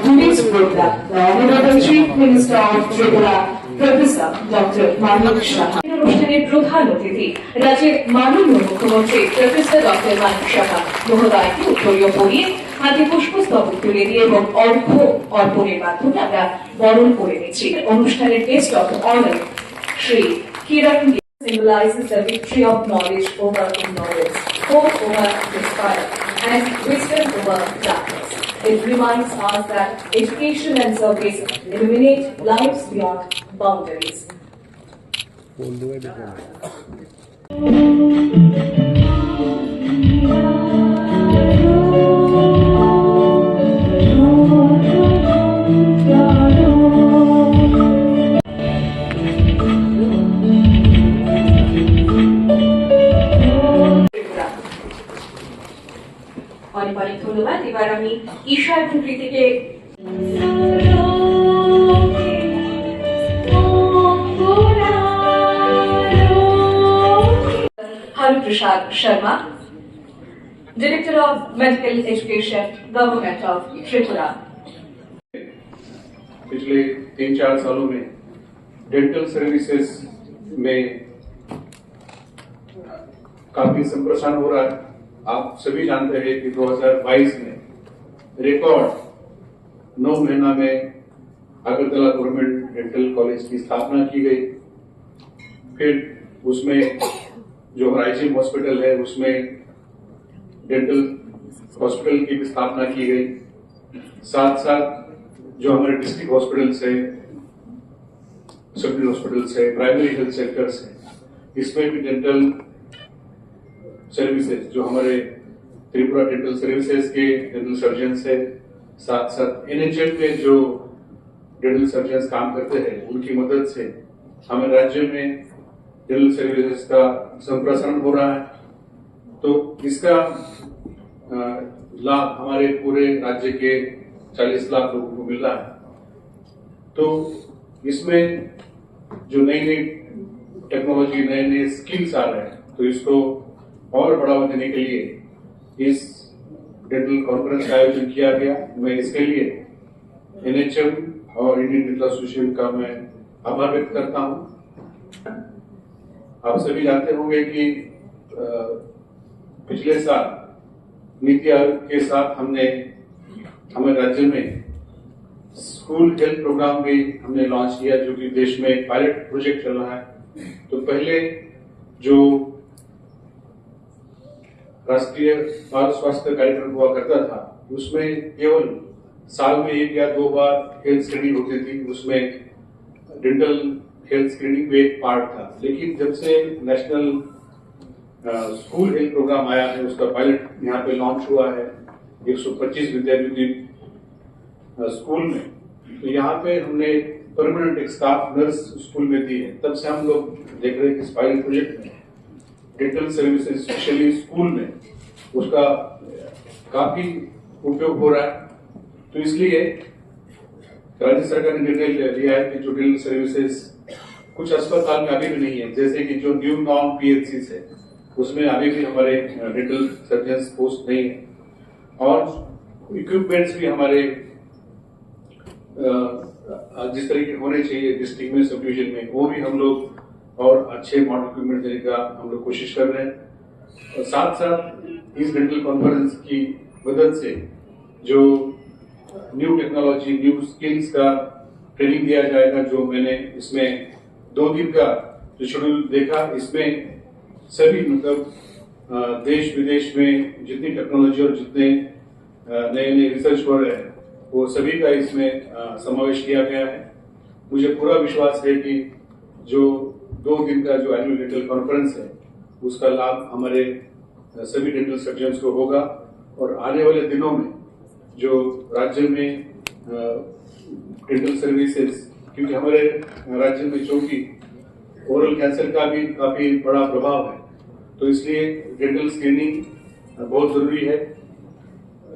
today's program, the Honorable Chief Minister of Tripura, Professor Dr. Manik Shah. অনুষ্ঠানের প্রধান অতিথি রাজ্যের মাননীয় মুখ্যমন্ত্রী প্রফেসর ডক্টর মানিক সাহা মহোদয়কে উত্তরীয় পড়িয়ে হাতে পুষ্পস্তবক তুলে দিয়ে এবং অর্ঘ অর্পণের মাধ্যমে আমরা বরণ করে নিচ্ছি অনুষ্ঠানের guest of honour Shri Kiran symbolizes the victory of knowledge over ignorance, hope over despair, and wisdom over darkness. It reminds us that education and service illuminate lives beyond boundaries. Haru Prasad Sharma, Director of Medical Education, Government of Tripura. पिछले तीन चार सालों में dental services में काफ़ी संप्रसारण हो रहा है आप सभी जानते हैं कि 2022 में रिकॉर्ड नौ महीना में अगरतला गवर्नमेंट डेंटल कॉलेज की स्थापना की गई फिर उसमें जो राइजिंग हॉस्पिटल है, उसमें डेंटल हॉस्पिटल की भी स्थापना की गई। साथ साथ जो हमारे डिस्ट्रिक्ट हॉस्पिटल्स है हॉस्पिटल्स है प्राइमरी हेल्थ सेंटर्स है, इसमें भी डेंटल सर्विसेज़ जो हमारे त्रिपुरा डेंटल सर्विसेज़ के डेंटल सर्जन है साथ साथ एन एच एनएचएम में जो डेंटल सर्जन काम करते हैं, उनकी मदद से हमें राज्य में डेंटल सर्विसेज़ का संप्रसारण हो रहा है। तो इसका लाभ हमारे पूरे राज्य के 40 लाख लोगों को मिल रहा है। तो इसमें जो नई नई टेक्नोलॉजी नए नए स्किल्स आ रहे हैं तो इसको और बढ़ावा देने के लिए इस डेंटल कॉन्फ्रेंस का आयोजन किया गया। मैं इसके लिए एनएचएम और इंडियन डेंटल एसोसिएशन का मैं आभार व्यक्त करता हूँ। आप सभी जानते होंगे कि पिछले साल नीति आयोग के साथ हमने हमारे राज्य में स्कूल हेल्थ प्रोग्राम भी हमने लॉन्च किया, जो कि देश में पायलट प्रोजेक्ट चल रहा है। तो पहले जो राष्ट्रीय बाल स्वास्थ्य कार्यक्रम हुआ करता था, उसमें केवल साल में एक या दो बार हेल्थ स्टडी होती थी, उसमें डेंटल हेल्थ स्क्रीनिंग भी एक पार्ट था। लेकिन जब से नेशनल स्कूल हेल्थ प्रोग्राम आया है, उसका पायलट यहाँ पे लॉन्च हुआ है 125 विद्यार्थियों की स्कूल में। तो यहाँ पे हमने परमानेंट एक स्टाफ नर्स स्कूल में दी है। तब से हम लोग देख रहे हैं कि इस पायलट प्रोजेक्ट में डेंटल सर्विसेज़ स्पेशली स्कूल में, उसका काफ़ी उपयोग हो रहा है। तो इसलिए राज्य सरकार ने निर्णय लिया है कि जो डेंटल सर्विसेज़ कुछ अस्पताल में अभी भी नहीं है। जैसे कि जो न्यू नॉन पीएचसी है, उसमें अभी भी हमारे डेंटल सर्जन पोस्ट नहीं है। और इक्विपमेंट्स भी हमारे जिस तरह के होने चाहिए डिस्ट्रिक्ट में सब में, वो भी हम लोग और अच्छे मॉडल इक्विपमेंट देने का हम लोग कोशिश कर रहे हैं। और साथ साथ इस डेंटल कॉन्फ्रेंस की मदद से जो न्यू टेक्नोलॉजी न्यू स्किल्स का ट्रेनिंग दिया जाएगा, जो मैंने इसमें दो दिन का जो शेड्यूल देखा, इसमें सभी मतलब देश विदेश में जितनी टेक्नोलॉजी और जितने नए नए रिसर्च हो रहे हैं, वो सभी का इसमें समावेश किया गया है। मुझे पूरा विश्वास है कि जो दो दिन का जो एनुअल डेंटल कॉन्फ्रेंस है, उसका लाभ हमारे सभी डेंटल सर्जन को होगा। और आने वाले दिनों में जो राज्य में डेंटल सर्विसेज़ क्योंकि हमारे राज्य में चूँकि ओरल कैंसर का भी काफ़ी बड़ा प्रभाव है। तो इसलिए डेंटल स्क्रीनिंग बहुत ज़रूरी है।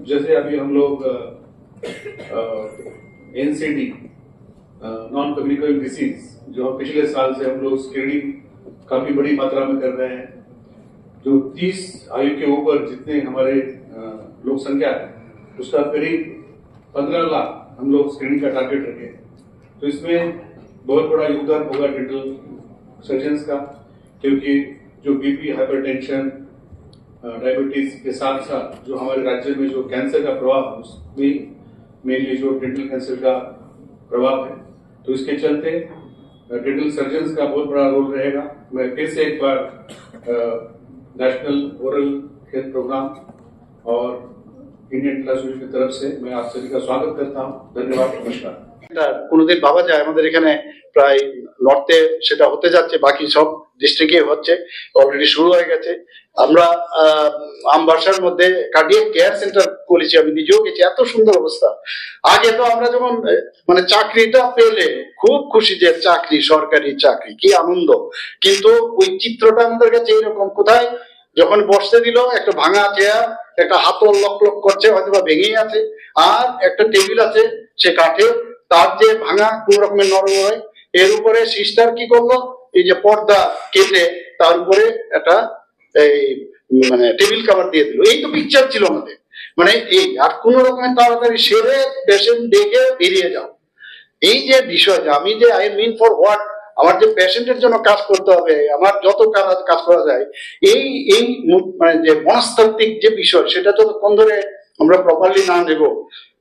जैसे अभी हम लोग एनसीडी नॉन कम्युनिकेबल डिसीज जो पिछले साल से हम लोग स्क्रीनिंग काफ़ी बड़ी मात्रा में कर रहे हैं। जो 30 आयु के ऊपर जितने हमारे लोक संख्या है, उसका करीब 15 लाख हम लोग स्क्रीनिंग का टारगेट रखे तो इसमें बहुत बड़ा योगदान होगा डेंटल सर्जन्स का, क्योंकि जो बीपी हाइपरटेंशन डायबिटीज़ के साथ साथ जो हमारे राज्य में जो कैंसर का प्रभाव उसमें मेनली जो डेंटल कैंसर का प्रभाव है। तो इसके चलते डेंटल सर्जन्स का बहुत बड़ा रोल रहेगा। मैं फिर से एक बार नेशनल ओरल हेल्थ प्रोग्राम और इंडियन क्लास की तरफ़ से मैं आप सभी का स्वागत करता हूँ। धन्यवाद, नमस्कार। কোনোদিন ভাবা যায়। আমাদের এখানে প্রায় নর্থে সেটা হতে যাচ্ছে, বাকি সব ডিস্ট্রিক্টে হচ্ছে অলরেডি শুরু হয়ে গেছে। আমরা আমবাসার মধ্যে কার্ডিয়াক কেয়ার সেন্টার করেছি আমি নিজেও গেছি, এত সুন্দর অবস্থা। আগে তো আমরা যখন মানে চাকরিটা পেলে খুব খুশি যে চাকরি, সরকারি চাকরি, কি আনন্দ। কিন্তু ওই চিত্রটা আমাদের কাছে এইরকম কোথায় যখন বসতে দিল, একটা ভাঙা চেয়ার একটা হাতল লক লক করছে হয়তো বা ভেঙেই আছে, আর একটা টেবিল আছে, সে কাঠে তার যে ভাঙা কোন রকমের নরম হয়, এর উপরে সিস্টার কি করল? এই যে পর্দা কেটে তার উপরে একটা এই মানে টেবিল কাভার দিয়ে দিল। এই তো পিকচার ছিল আমাদের। মানে এই, আর কোন রকমের তাড়াতাড়ি সেরে পেশেন্ট ডেকে বেরিয়ে যাও। এই যে বিষয় যে আমি যে আই মিন ফর হোয়াট আমার যে পেশেন্টের জন্য কাজ করতে হবে, আমার যত কাজ কাজ করা যায়, এই এই মানে যে মনস্তাত্ত্বিক যে বিষয়, সেটা যতক্ষণ ধরে আমরা প্রপারলি না নেব।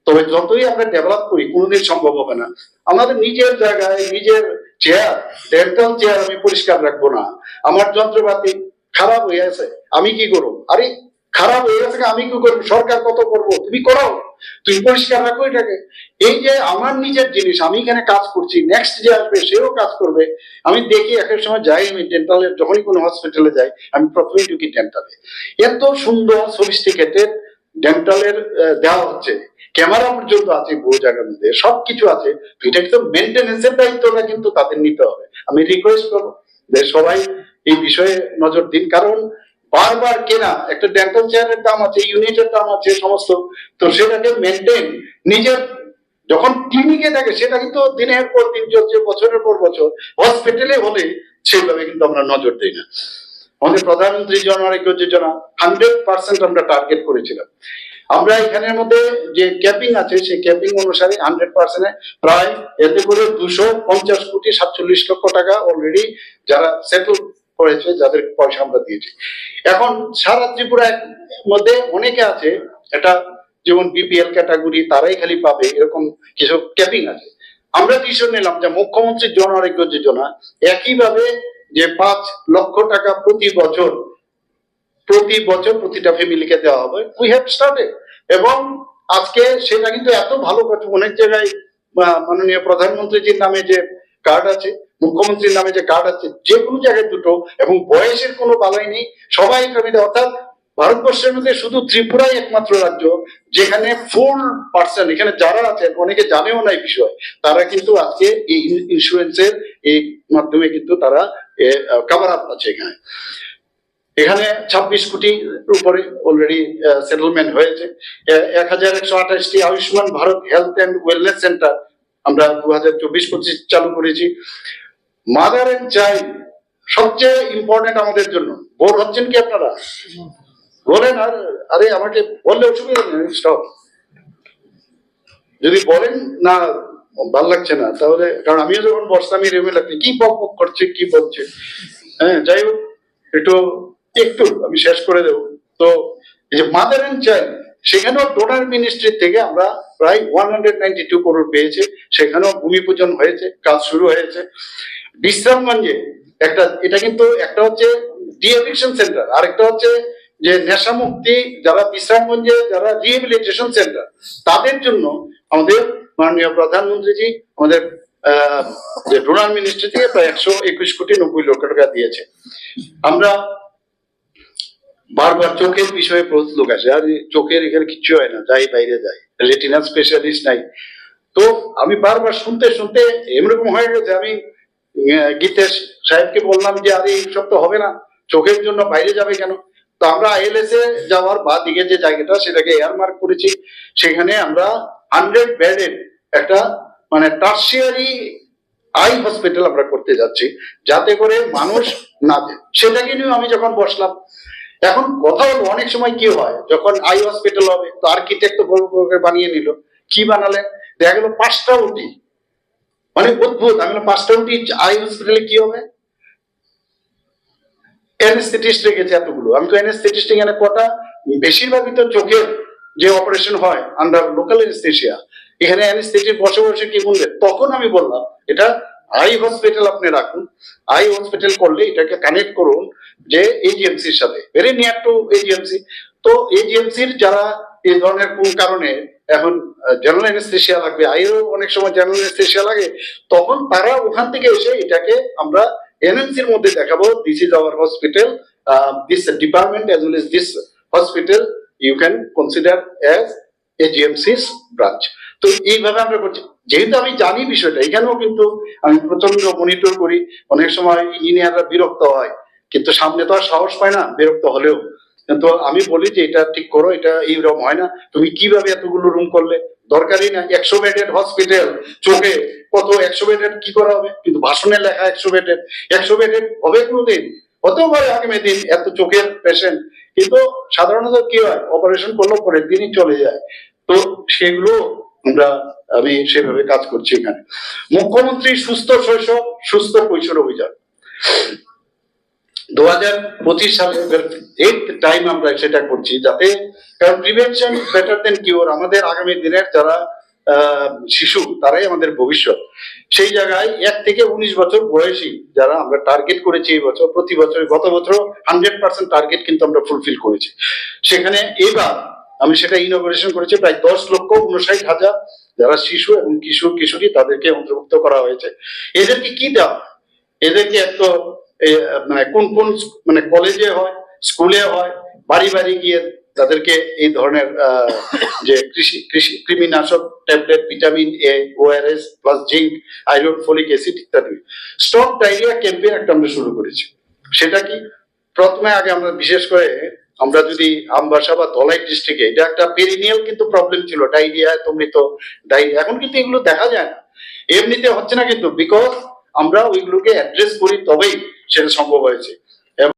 তবে যতই আমরা ডেভেলপ করি, কোনোদিন সম্ভব হবে না। আমাদের নিজের জায়গায়, নিজের চেয়ার ডেন্টাল চেয়ার আমি পরিষ্কার রাখব না। আমার যন্ত্রপাতি খারাপ হয়ে আছে, আমি কি করব? আরে, খারাপ হয়ে গেছে আমি কি করব? সরকার কত করব? তুমি করো তুমি পরিষ্কার রাখো এটাকে। এই যে আমার নিজের জিনিস, আমি এখানে কাজ করছি নেক্সট যে আসবে, সেও কাজ করবে। আমি দেখি এক এক সময় যাই, আমি ডেন্টালের যখনই কোনো হসপিটালে যাই, আমি প্রথমেই ঢুকি ডেন্টালে এত সুন্দর সফিস্টিকেটেড ডেন্টালের দেওয়া হচ্ছে। ক্যামেরা পর্যন্ত আছে বহু জায়গার মধ্যে সবকিছু আছে। এটা কিন্তু মেনটেনেন্সের দায়িত্বটা কিন্তু তাদের নিতে হবে। আমি রিকোয়েস্ট করব যে সবাই এই বিষয়ে নজর দিন, কারণ বারবার কেনা, একটা ডেন্টাল চেয়ারের দাম আছে ইউনিটের দাম আছে, সমস্ত। তো সেটাকে মেনটেন নিজের যখন ক্লিনিকে থাকে সেটা কিন্তু দিনের পর দিন চলছে, বছরের পর বছর। হসপিটালে হলে সেভাবে কিন্তু আমরা নজর দিই না। আমাদের প্রধানমন্ত্রী জন আরোগ্য যোজনা হান্ড্রেড পার্সেন্ট আমরা টার্গেট করেছিলাম। আমরা এখানের মধ্যে যে ক্যাপিং আছে, সেই ক্যাপিং অনুসারে হান্ড্রেড পার্সেন্টে প্রায় এতে করে দুশো পঞ্চাশ কোটি সাতচল্লিশ লক্ষ টাকা অলরেডি যারা সেটেল করেছে, যাদের পয়সা আমরা দিয়েছি। এখন সারা ত্রিপুরার মধ্যে অনেকে আছে এটা যেমন বিপিএল ক্যাটাগরি তারাই খালি পাবে, এরকম কিছু ক্যাপিং আছে। আমরা ডিসিশন নিলাম যে মুখ্যমন্ত্রী জন আরোগ্য যোজনা, একইভাবে যে পাঁচ লক্ষ টাকা প্রতি বছর প্রতি বছর প্রতিটা ফ্যামিলিকে দেওয়া হবে। উই হ্যাভ স্টার্টেড এবং আজকে সেটা কিন্তু এত ভালো কথা, অনেক জায়গায় মাননীয় প্রধানমন্ত্রীজির নামে যে কার্ড আছে, মুখ্যমন্ত্রীর নামে যে কার্ড আছে, যে কোনো জায়গায় দুটো, এবং বয়সের কোনো বালাই নেই। সবাই এখানে অর্থাৎ ভারতবর্ষের মধ্যে শুধু ত্রিপুরাই একমাত্র রাজ্য, যেখানে ফুল পার্সন এখানে যারা আছেন অনেকে জানেও না এই বিষয়, তারা কিন্তু আজকে এই ইন্স্যুরেন্সের এই মাধ্যমে কিন্তু তারা কাভার আপ আছে এখানে। এখানে ছাব্বিশ কোটি উপরে অলরেডি সেটেলমেন্ট হয়েছে। এক হাজার একশো আঠাশটি Ayushman Bharat health and wellness centre আমরা দু হাজার চব্বিশ পঁচিশ চালু করেছি। মাদার এন্ড চাইল্ড সবচেয়ে ইম্পর্টেন্ট আমাদের জন্য। বোর হচ্ছেন কি আপনারা? বলেন আর, আরে, আমাকে বললে অসুবিধা নেই স্টপ যদি বলেন না, ভালো লাগছে না, তাহলে, কারণ আমিও যখন বসতাম রেমে লাগছে, কি বক বক করছে, কি বলছে? হ্যাঁ যাই হোক, একটু একটু, আমি শেষ করে দেব। তো এই যে মাদার এন্ড চাইল্ড সেখানেও ডোনার মিনিস্ট্রি থেকে আমরা প্রায় one hundred ninety two crore পেয়েছে। সেখানেও ভূমি পূজন হয়েছে, কাজ শুরু হয়েছে। বিশ্রামগঞ্জে একটা, এটা কিন্তু একটা হচ্ছে ডিএডিকশন সেন্টার আরেকটা হচ্ছে যে নেশা মুক্তি যারা বিশ্রামগঞ্জে যারা রিহেবিলিটেশন সেন্টার তাদের জন্য আমাদের মাননীয় প্রধানমন্ত্রীজি আমাদের যে ডোনার মিনিস্ট্রি থেকে প্রায় একশো একুশ কোটি নব্বই লক্ষ টাকা দিয়েছে। আমরা বারবার চোখের বিষয়ে প্রচুর লোক আসে, আর, চোখের এখানে কিচ্ছু হয় না, যাই, বাইরে যাই। রেটিনা স্পেশালিস্ট নাই। তো আমি বারবার শুনতে শুনতে এরকম হয়ে গেছে, আমি গীতেশ সাহেবকে বললাম যে, আরে এইসব তো হবে না, চোখের জন্য বাইরে যাবে কেন? তো আমরা আইএলএস এ যাওয়ার বা দিকে যে জায়গাটা, সেটাকে এয়ারমার্ক করেছি। সেখানে আমরা হান্ড্রেড বেডের একটা মানে টার্সিয়ারি আই হসপিটাল আমরা করতে যাচ্ছি, যাতে করে মানুষ না যায়। সেটাকে নিয়ে আমি যখন বসলাম এখন কথা হলো অনেক সময় কি হয়, যখন আই হসপিটাল হবে, তো আর্কিটেক্ট তো বড় করে বানিয়ে নিল। কি বানালেন? দেখা গেল পাঁচটা ওটি মানে অদ্ভুত। আমি পাঁচটা ওটি আই হসপিটালে কি হবে? অ্যানেস্থেটিস্ট রেখেছে এতগুলো। আমি তো অ্যানেস্থেটিস্ট এখানে কটা? বেশিরভাগই তো চোখের যে অপারেশন হয় আন্ডার লোকাল অ্যানেস্থেশিয়া এখানে অ্যানেস্থেটিস্ট বসে বসে কি বলবে তখন আমি বললাম, এটা আই হসপিটাল আপনি রাখুন। আই হসপিটাল করলে এটাকে কানেক্ট করুন যে এজিএমসির সাথে। ভেরি নিয়ার টু এজিএমসি তো এজিএমসির যারা এই ধরনের কোন কারণে এখন জেনারেল অ্যানেস্থেশিয়া লাগবে, আইও অনেক সময় জেনারেল অ্যানেস্থেশিয়া লাগে, তখন তারা ওখান থেকে এসে এটাকে আমরা এনএমসির মধ্যে দেখাবো this is our hospital this department as well as this hospital you can consider as এজিএমসিস branch তো এইভাবে আমরা করছি। যেহেতু আমি জানি বিষয়টা, এখানেও কিন্তু আমি প্রচণ্ড মনিটর করি। অনেক সময় ইঞ্জিনিয়াররা বিরক্ত হয়, কিন্তু সামনে তো আর সাহস পায় না বিরক্ত হলেও। কিন্তু আমি বলি যে, এটা ঠিক করো, এটা এইরকম হয় না। তুমি কীভাবে এতগুলো রুম করলে? দরকারই না একশো বেডের হসপিটাল চোখে কত একশো বেডের কি করা হবে? কিন্তু ভাষণে লেখা একশো বেডের একশো বেডের হবে কোনোদিন? হতেও পারে আগামী দিন এত চোখের পেশেন্ট কিন্তু সাধারণত কি হয়? অপারেশন করল পরের দিনই চলে যায়। তো সেগুলো আমরা, আমি সেভাবে কাজ করছি এখানে। মুখ্যমন্ত্রী সুস্থ শৈশব, সুস্থ কৈশোর অভিযান। দু হাজার পঁচিশ সালে টাইম আমরা সেটা করছি যাতে, কারণ প্রিভেনশন বেটার দেন কিওর আমাদের আগামী দিনের যারা শিশু, তারাই আমাদের ভবিষ্যৎ। সেই জায়গায় এক থেকে উনিশ বছর বয়সী যারা আমরা টার্গেট করেছি এই বছর, প্রতি বছর, গত বছর হান্ড্রেড পার্সেন্ট টার্গেট কিন্তু আমরা ফুলফিল করেছি। সেখানে এবার আমি সেটা ইনোগ্রেশন করেছি, প্রায় দশ লক্ষ উনষাট হাজার যারা শিশু এবং কিশোর কিশোরী তাদেরকে অন্তর্ভুক্ত করা হয়েছে। এদেরকে কি দেওয়া এদেরকে এক তো মানে কোন কোন মানে কলেজে হয় স্কুলে হয়, বাড়ি বাড়ি গিয়ে তাদেরকে এই ধরনের যে কৃষি কৃষি, কৃমিনাশক tablet, vitamin A ORS plus zinc iron folic acid ইত্যাদি। স্টক ডায়রিয়া ক্যাম্পেইন একটা আমরা শুরু করেছি। সেটা কি? প্রথমে আগে আমরা বিশেষ করে আমরা যদি আমবাসা বা ধলাই ডিস্ট্রিক্টে, এটা একটা পেরিনিয়াল কিন্তু প্রবলেম ছিল, ডায়রিয়া তো ডায়রিয়া, এখন কিন্তু এগুলো দেখা যায় না। এমনিতে হচ্ছে না কিন্তু বিকজ আমরা ওইগুলোকে অ্যাড্রেস করি তবেই সেটা সম্ভব হয়েছে।